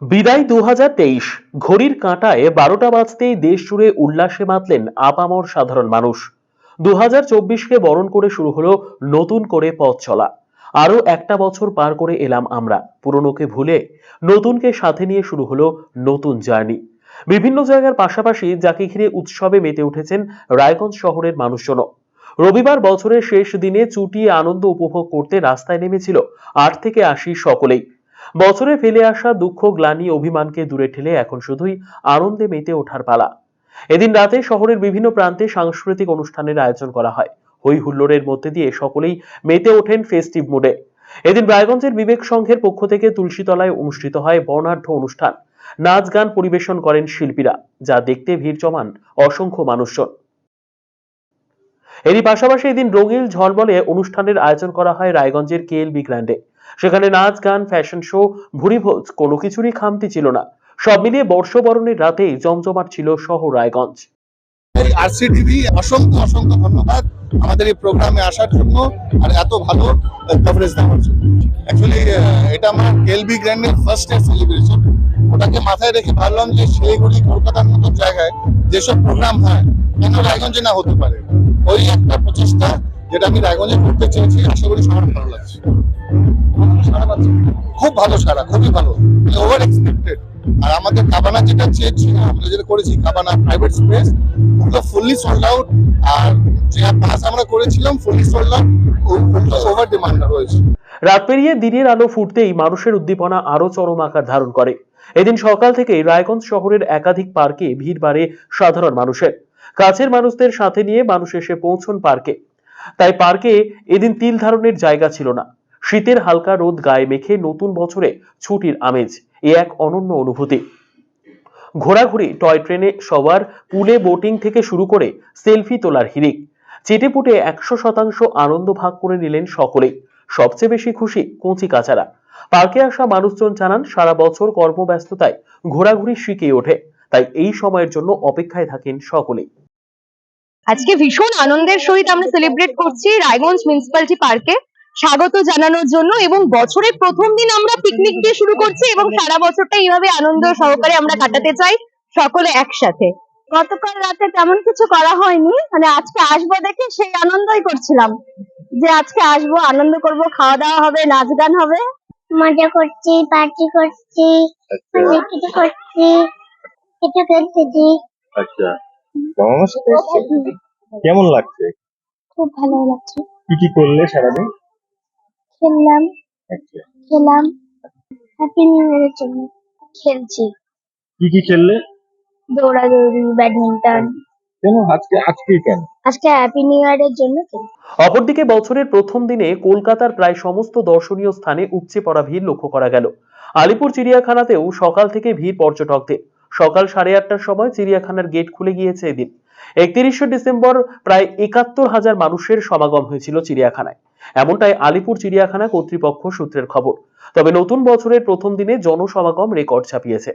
বিদায় দু হাজার তেইশ, ঘড়ির কাঁটায় বারোটা বাজতেই দেশ জুড়ে উল্লাসে মাতলেন আপামর সাধারণ মানুষ। দু চব্বিশকে বরণ করে শুরু হলো নতুন করে পথ চলা। আরও একটা বছর পার করে এলাম আমরা। পুরনোকে ভুলে নতুনকে সাথে নিয়ে শুরু হলো নতুন জার্নি। বিভিন্ন জায়গার পাশাপাশি যাকে ঘিরে উৎসবে মেতে উঠেছেন রায়গঞ্জ শহরের মানুষজনও। রবিবার বছরের শেষ দিনে চুটিয়ে আনন্দ উপভোগ করতে রাস্তায় নেমেছিল আট থেকে আশি সকলেই। বছরে ফেলে আসা দুঃখ, গ্লানি অভিমানকে দূরে ঠেলে এখন শুধুই আনন্দে মেতে ওঠার পালা। এদিন রাতে শহরের বিভিন্ন প্রান্তে সাংস্কৃতিক অনুষ্ঠানের আয়োজন করা হয়। হই হুল্লোড়ের মধ্যে দিয়ে সকলেই মেতে ওঠেন ফেস্টিভ মুডে এদিন রায়গঞ্জের বিবেক সংঘের পক্ষ থেকে তুলসীতলায় অনুষ্ঠিত হয় বর্ণাঢ্য অনুষ্ঠান। নাচ গান পরিবেশন করেন শিল্পীরা, যা দেখতে ভিড় জমান অসংখ্য মানুষজন। এরই পাশাপাশি এদিন রঙিল ঝলমলে অনুষ্ঠানের আয়োজন করা হয় রায়গঞ্জের কেএলবি গ্র্যান্ডে। সেখানে নাচ, গান ফ্যাশন শো ভুরিভোজ কোনো কিছুরই খামতি ছিল না। সব মিলিয়ে বর্ষবরণের রাতে জমজমাট ছিল শহর রায়গঞ্জ। আরসিটিভি অসংখ্য অসংখ্য ধন্যবাদ আমাদের এই প্রোগ্রামে আসার জন্য আর এত ভালো কভারেজ দেওয়ার জন্য। অ্যাকচুয়ালি এটা আমার কেলবি গ্র্যান্ডের ফার্স্ট সেলিব্রেশন ওটাকে মাথায় রেখে ভাবলাম যে শিলিগুড়ি, কলকাতার মতো জায়গায় যেসব প্রোগ্রাম হয়, কেন রায়গঞ্জে না হতে পারে? ওই একটা প্রচেষ্টা যেটা আমি রায়গঞ্জে করতে চেয়েছি সবার ভালো লাগছে। খুব ভালো সারা, খুবই ভালো। ওভার এক্সপেক্টেড আর আমাদের কাবানা যেটা আমরা যেটা করেছি, কাবানা প্রাইভেট স্পেস ওগুলো ফুললি সোল্ড আউট আর যে পাস আমরা করেছিলাম fully sold out over demand রয়েছে। রাত পেরিয়ে দিনের আলো ফুটতেই মানুষের উদ্দীপনা আরও চরম আকার ধারণ করে। এদিন সকাল থেকে রায়গঞ্জ শহরের একাধিক পার্কে ভিড় বাড়ে সাধারণ মানুষের। কাছের মানুষদের সাথে নিয়ে মানুষ এসে পৌঁছন পার্কে। তাই পার্কে এদিন তিল ধারণের জায়গা ছিল না। শীতের হালকা রোদ গায়ে মেখে নতুন বছরে ছুটির আমেজ, এ এক অনন্য অনুভূতি। ঘোরাঘুরি, টয় ট্রেনে সবার, পুলে বোটিং থেকে শুরু করে সেলফি তোলার হিরিক চেটেপুটে একশো শতাংশ আনন্দ ভাগ করে নিলেন সকলেই। সবচেয়ে বেশি খুশি কচি কাচারা পার্কে আসা মানুষজন জানান, সারা বছর কর্মব্যস্ততায় ঘোরাঘুরি শিখে ওঠে, তাই এই সময়ের জন্য অপেক্ষায় থাকেন সকলেই। আজকে ভীষণ আনন্দের সহিত আমরা সেলিব্রেট করছি রায়গঞ্জ মিউনিসিপ্যালিটি পার্কে স্বাগত জানানোর জন্য এবং বছরের প্রথম দিন আমরা পিকনিক দিয়ে শুরু করছি এবং সারা বছরটা এইভাবে আনন্দ সহকারে আমরা কাটাতে চাই সকলে একসাথে। গতকাল রাতে তেমন কিছু করা হয়নি মানে আজকে আসব দেখে সেই আনন্দই করছিলাম যে আজকে আসব আনন্দ করব খাওয়া দাওয়া হবে নাচ গান হবে। মজা করছি পার্টি করছি অনেক কিছু করছি কিছু খেলতেছি আচ্ছা। বাবা মার সাথে এসেছে? কেমন লাগছে? খুব ভালো লাগছে। কি কি করলে সারাদিন? খেললাম। খেলাম। হ্যাপি নিউ ইয়ারের জন্য। খেলছি। কি কি খেললে? দৌড়াদৌড়ি ব্যাডমিন্টন। কেন? আজকে আজকেই কেন? আজকে হ্যাপি নিউ ইয়ারের জন্য খেলছি। অপরদিকে বছরের প্রথম দিনে কলকাতার প্রায় সমস্ত দর্শনীয় স্থানে উপচে পড়া ভিড় লক্ষ্য করা গেল। আলিপুর চিড়িয়াখানাতেও সকাল থেকে ভিড় পর্যটকদের। সকাল সাড়ে আটটার সময় চিড়িয়াখানার গেট খুলে গিয়েছে এদিন। একত্রিশে ডিসেম্বর প্রায় একাত্তর হাজার মানুষের সমাগম হয়েছিল চিড়িয়াখানায়। এমনটাই আলিপুর চিড়িয়াখানা কর্তৃপক্ষ সূত্রের খবর। তবে নতুন বছরের প্রথম দিনে জনসমাগম রেকর্ড ছাপিয়েছে।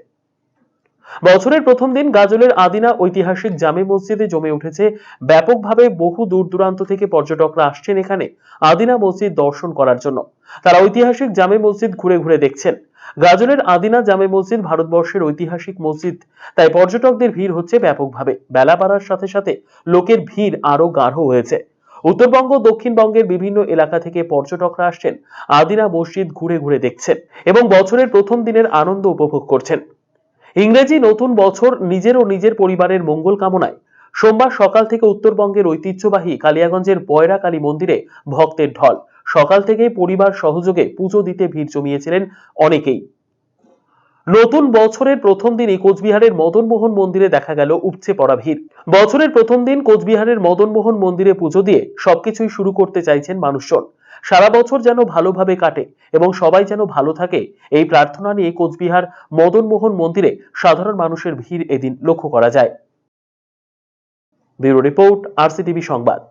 বছরের প্রথম দিন গাজলের আদিনা ঐতিহাসিক জামে মসজিদে জমে উঠেছে। ব্যাপকভাবে বহু দূর দূরান্ত থেকে পর্যটকরা আসছেন এখানে আদিনা মসজিদ দর্শন করার জন্য। তারা ঐতিহাসিক জামে মসজিদ ঘুরে ঘুরে দেখছেন। গাজলের আদিনা জামে মসজিদ ভারতবর্ষের ঐতিহাসিক মসজিদ। তাই পর্যটকদের ভিড় হচ্ছে ব্যাপকভাবে। বেলা বাড়ার সাথে সাথে লোকের ভিড় আরও গাঢ় হয়েছে। উত্তরবঙ্গ, দক্ষিণবঙ্গের বিভিন্ন এলাকা থেকে পর্যটকরা আসছেন। আদিনা মসজিদ ঘুরে ঘুরে দেখছেন এবং বছরের প্রথম দিনের আনন্দ উপভোগ করছেন। ইংরেজি নতুন বছর নিজের ও নিজের পরিবারের মঙ্গল কামনায় সোমবার সকাল থেকে উত্তরবঙ্গের ঐতিহ্যবাহী কালিয়াগঞ্জের বয়রা কালী মন্দিরে ভক্তের ঢল। সকাল থেকেই পরিবার সহযোগে পুজো দিতে ভিড় জমিয়েছিলেন অনেকেই। নতুন বছরের প্রথম দিনই কোচবিহারের মদনমোহন মন্দিরে দেখা গেল উপচে পড়া ভিড়। বছরের প্রথম দিন কোচবিহারের মদনমোহন মন্দিরে পুজো দিয়ে সবকিছুই শুরু করতে চাইছেন মানুষজন। সারা বছর যেন ভালোভাবে কাটে এবং সবাই যেন ভালো থাকে, এই প্রার্থনা নিয়ে কোচবিহার মদনমোহন মন্দিরে সাধারণ মানুষের ভিড় এদিন লক্ষ্য করা যায়। ব্যুরো রিপোর্ট, আরসিটিভি সংবাদ।